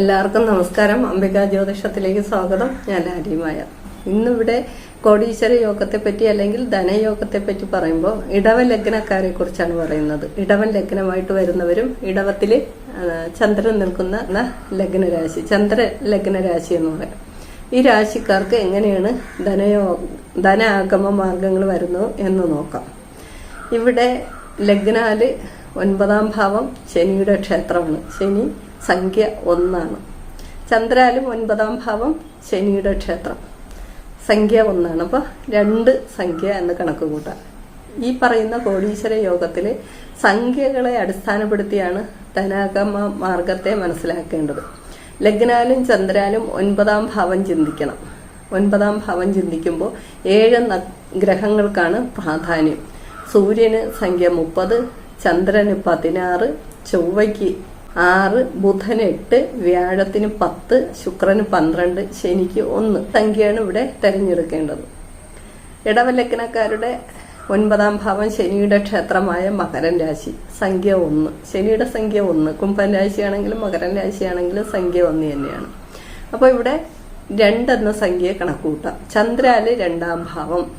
എല്ലാവർക്കും നമസ്കാരം. അംബിക ജ്യോതിഷത്തിലേക്ക് സ്വാഗതം. ഞാൻ ആര്യമായ ഇന്നിവിടെ കോടീശ്വര യോഗത്തെ പറ്റി അല്ലെങ്കിൽ ധനയോഗത്തെ പറ്റി പറയുമ്പോൾ ഇടവ ലഗ്നക്കാരെ കുറിച്ചാണ് പറയുന്നത്. ഇടവൻ ലഗ്നമായിട്ട് വരുന്നവരും ഇടവത്തിൽ ചന്ദ്രൻ നിൽക്കുന്ന ലഗ്നരാശി ചന്ദ്ര ലഗ്നരാശി എന്ന് പറയാം. ഈ രാശിക്കാർക്ക് എങ്ങനെയാണ് ധനയോ ധന ആഗമ മാർഗങ്ങൾ വരുന്നു എന്ന് നോക്കാം. ഇവിടെ ലഗ്നാൽ ഒൻപതാം ഭാവം ശനിയുടെ ക്ഷേത്രമാണ്. ശനി സംഖ്യ ഒന്നാണ്. ചന്ദ്രാലും ഒൻപതാം ഭാവം ശനിയുടെ ക്ഷേത്രം. സംഖ്യ ഒന്നാണ്. അപ്പോൾ രണ്ട് സംഖ്യ എന്ന് കണക്ക് കൂട്ടാം. ഈ പറയുന്ന കോടീശ്വര യോഗത്തിൽ സംഖ്യകളെ അടിസ്ഥാനപ്പെടുത്തിയാണ് ധനാഗമ മാർഗത്തെ മനസ്സിലാക്കേണ്ടത്. ലഗ്നാലും ചന്ദ്രാലും ഒൻപതാം ഭാവം ചിന്തിക്കണം. ഒൻപതാം ഭാവം ചിന്തിക്കുമ്പോൾ ഏഴ് ഗ്രഹങ്ങൾക്കാണ് പ്രാധാന്യം. സൂര്യന് സംഖ്യ മുപ്പത് ചന്ദ്രന് പതിനാറ് ചൊവ്വയ്ക്ക് ആറ് ബുധന് എട്ട് വ്യാഴത്തിന് പത്ത് ശുക്രന് പന്ത്രണ്ട് ശനിക്ക് ഒന്ന്. സംഖ്യയാണ് ഇവിടെ തിരഞ്ഞെടുക്കേണ്ടത്. ഇടവലക്കനക്കാരുടെ ഒൻപതാം ഭാവം ശനിയുടെ ക്ഷേത്രമായ മകരൻ രാശി സംഖ്യ ഒന്ന്. ശനിയുടെ സംഖ്യ ഒന്ന്. കുംഭൻ രാശിയാണെങ്കിലും മകരൻ രാശിയാണെങ്കിലും സംഖ്യ ഒന്ന് തന്നെയാണ്. അപ്പോൾ ഇവിടെ രണ്ടെന്ന സംഖ്യയെ കണക്കുകൂട്ടാം. ചന്ദ്രാൽ രണ്ടാം ഭാവം.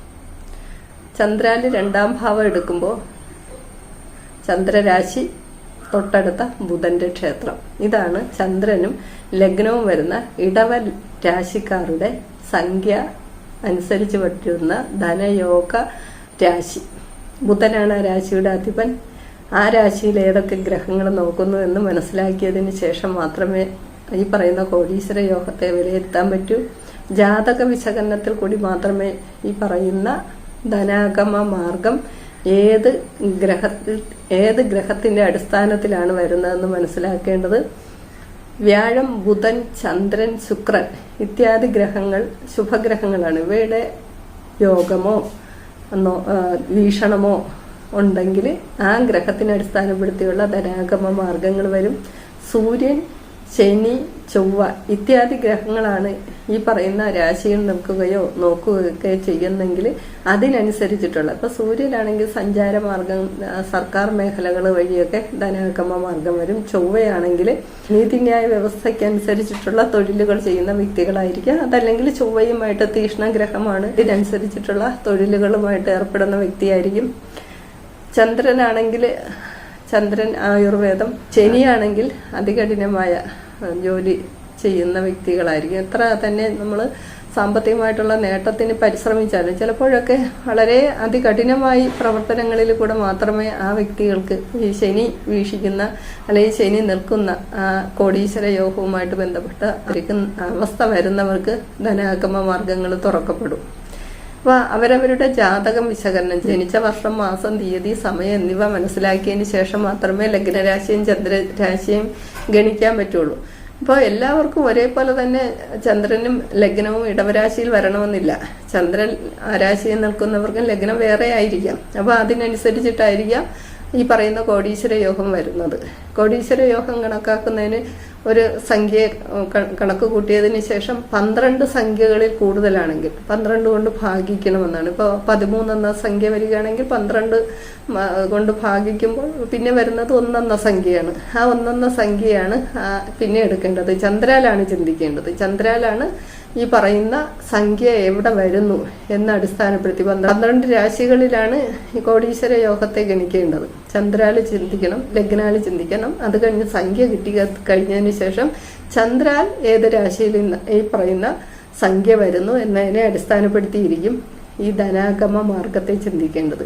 ചന്ദ്രാൽ രണ്ടാം ഭാവം എടുക്കുമ്പോൾ ചന്ദ്രരാശി തൊട്ടടുത്ത ബുധന്റെ ക്ഷേത്രം. ഇതാണ് ചന്ദ്രനും ലഗ്നവും വരുന്ന ഇടവ രാശിക്കാരുടെ സംഖ്യ അനുസരിച്ച് പറ്റുന്ന ധനയോഗ രാശി. ബുധനാണ് ആ രാശിയുടെ അധിപൻ. ആ രാശിയിൽ ഏതൊക്കെ ഗ്രഹങ്ങൾ നോക്കുന്നു എന്ന് മനസ്സിലാക്കിയതിന് ശേഷം മാത്രമേ ഈ പറയുന്ന കോടീശ്വര യോഗത്തെ വിലയിരുത്താൻ പറ്റൂ. ജാതക വിശകലനത്തിൽ കൂടി മാത്രമേ ഈ പറയുന്ന ധനാഗമ മാർഗം ഏത് ഗ്രഹത്തിൽ ഏത് ഗ്രഹത്തിന്റെ അടിസ്ഥാനത്തിലാണ് വരുന്നതെന്ന് മനസ്സിലാക്കേണ്ടത്? വ്യാഴം ബുധൻ ചന്ദ്രൻ ശുക്രൻ ഇത്യാദി ഗ്രഹങ്ങൾ ശുഭഗ്രഹങ്ങളാണ്. ഇവയുടെ യോഗമോ വീക്ഷണമോ ഉണ്ടെങ്കിൽ ആ ഗ്രഹത്തിനെ അടിസ്ഥാനപ്പെടുത്തിയുള്ള ധനാഗമ മാർഗങ്ങൾ വരും. സൂര്യൻ ശനി ചൊവ്വ ഇത്യാദി ഗ്രഹങ്ങളാണ് ഈ പറയുന്ന രാശിയിൽ നിൽക്കുകയോ നോക്കുകയൊക്കെ ചെയ്യുന്നെങ്കിൽ അതിനനുസരിച്ചിട്ടുള്ള ഇപ്പൊ സൂര്യനാണെങ്കിൽ സഞ്ചാര മാർഗം സർക്കാർ മേഖലകൾ വഴിയൊക്കെ ധനകമ്മ മാർഗം വരും. ചൊവ്വയാണെങ്കിൽ നീതിന്യായ വ്യവസ്ഥയ്ക്കനുസരിച്ചിട്ടുള്ള തൊഴിലുകൾ ചെയ്യുന്ന വ്യക്തികളായിരിക്കും. അതല്ലെങ്കിൽ ചൊവ്വയുമായിട്ട് തീഷ്ണ ഗ്രഹമാണ്. ഇതിനനുസരിച്ചിട്ടുള്ള തൊഴിലുകളുമായിട്ട് ഏർപ്പെടുന്ന വ്യക്തിയായിരിക്കും. ചന്ദ്രനാണെങ്കിൽ ചന്ദ്രൻ ആയുർവേദം. ശനിയാണെങ്കിൽ അതികഠിനമായ ജോലി ചെയ്യുന്ന വ്യക്തികളായിരിക്കും. എത്ര തന്നെ നമ്മൾ സാമ്പത്തികമായിട്ടുള്ള നേട്ടത്തിന് പരിശ്രമിച്ചാലും ചിലപ്പോഴൊക്കെ വളരെ അതികഠിനമായി പ്രവർത്തനങ്ങളിൽ കൂടെ മാത്രമേ ആ വ്യക്തികൾക്ക് ഈ ശനി വീക്ഷിക്കുന്ന അല്ലെങ്കിൽ ശനി നിൽക്കുന്ന ആ കോടീശ്വര യോഗവുമായിട്ട് ബന്ധപ്പെട്ട അവസ്ഥ വരുന്നവർക്ക് ധനാഗമ മാർഗങ്ങൾ തുറക്കപ്പെടും. അപ്പൊ അവരവരുടെ ജാതകം വിശകലനം ജനിച്ച വർഷം മാസം തീയതി സമയം എന്നിവ മനസ്സിലാക്കിയതിന് ശേഷം മാത്രമേ ലഗ്നരാശിയും ചന്ദ്രരാശിയും ഗണിക്കാൻ പറ്റുള്ളൂ. അപ്പോൾ എല്ലാവർക്കും ഒരേപോലെ തന്നെ ചന്ദ്രനും ലഗ്നവും ഇടവരാശിയിൽ വരണമെന്നില്ല. ചന്ദ്രൻ രാശിയിൽ നിൽക്കുന്നവർക്കും ലഗ്നം വേറെ ആയിരിക്കാം. അപ്പോൾ അതിനനുസരിച്ചിട്ടായിരിക്കാം ഈ പറയുന്ന കോടീശ്വര യോഗം വരുന്നത്. കോടീശ്വര യോഗം കണക്കാക്കുന്നതിന് ഒരു സംഖ്യ കണക്ക് കൂട്ടിയതിന് ശേഷം പന്ത്രണ്ട് സംഖ്യകളിൽ കൂടുതലാണെങ്കിൽ പന്ത്രണ്ട് കൊണ്ട് ഭാഗിക്കണമെന്നാണ്. ഇപ്പോൾ പതിമൂന്നെന്ന സംഖ്യ വരികയാണെങ്കിൽ പന്ത്രണ്ട് കൊണ്ട് ഭാഗിക്കുമ്പോൾ പിന്നെ വരുന്നത് ഒന്നെന്ന സംഖ്യയാണ്. ആ ഒന്നെന്ന സംഖ്യയാണ് പിന്നെ എടുക്കേണ്ടത്. ചന്ദ്രാലാണ് ചിന്തിക്കേണ്ടത്. ചന്ദ്രാലാണ് ഈ പറയുന്ന സംഖ്യ എവിടെ വരുന്നു എന്ന അടിസ്ഥാനപ്പെടുത്തി പന്ത്ര- പന്ത്രണ്ട് രാശികളിലാണ് ഈ കോടീശ്വര യോഗത്തെ ഗണിക്കേണ്ടത്. ചന്ദ്രാൽ ചിന്തിക്കണം ലഗ്നാൽ ചിന്തിക്കണം. അത് കഴിഞ്ഞ് സംഖ്യ കിട്ടി കഴിഞ്ഞതിന് ശേഷം ചന്ദ്രാൽ ഏത് രാശിയിൽ ഈ പറയുന്ന സംഖ്യ വരുന്നു എന്നതിനെ അടിസ്ഥാനപ്പെടുത്തിയിരിക്കും ഈ ധനാഗമ മാർഗത്തെ ചിന്തിക്കേണ്ടത്.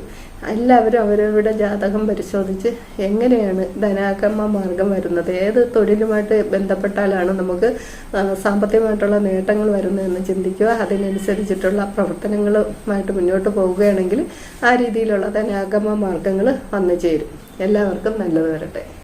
എല്ലാവരും അവരവരുടെ ജാതകം പരിശോധിച്ച് എങ്ങനെയാണ് ധനാഗമ മാർഗം വരുന്നത്? ഏത് തൊഴിലുമായിട്ട് ബന്ധപ്പെട്ടാലാണ് നമുക്ക് സാമ്പത്തികമായിട്ടുള്ള നേട്ടങ്ങൾ വരുന്നതെന്ന് ചിന്തിക്കുക. അതിനനുസരിച്ചിട്ടുള്ള പ്രവർത്തനങ്ങളുമായിട്ട് മുന്നോട്ട് പോവുകയാണെങ്കിൽ ആ രീതിയിലുള്ള ധനാഗമ മാർഗങ്ങൾ വന്നു ചേരും. എല്ലാവർക്കും നല്ലത് വരട്ടെ.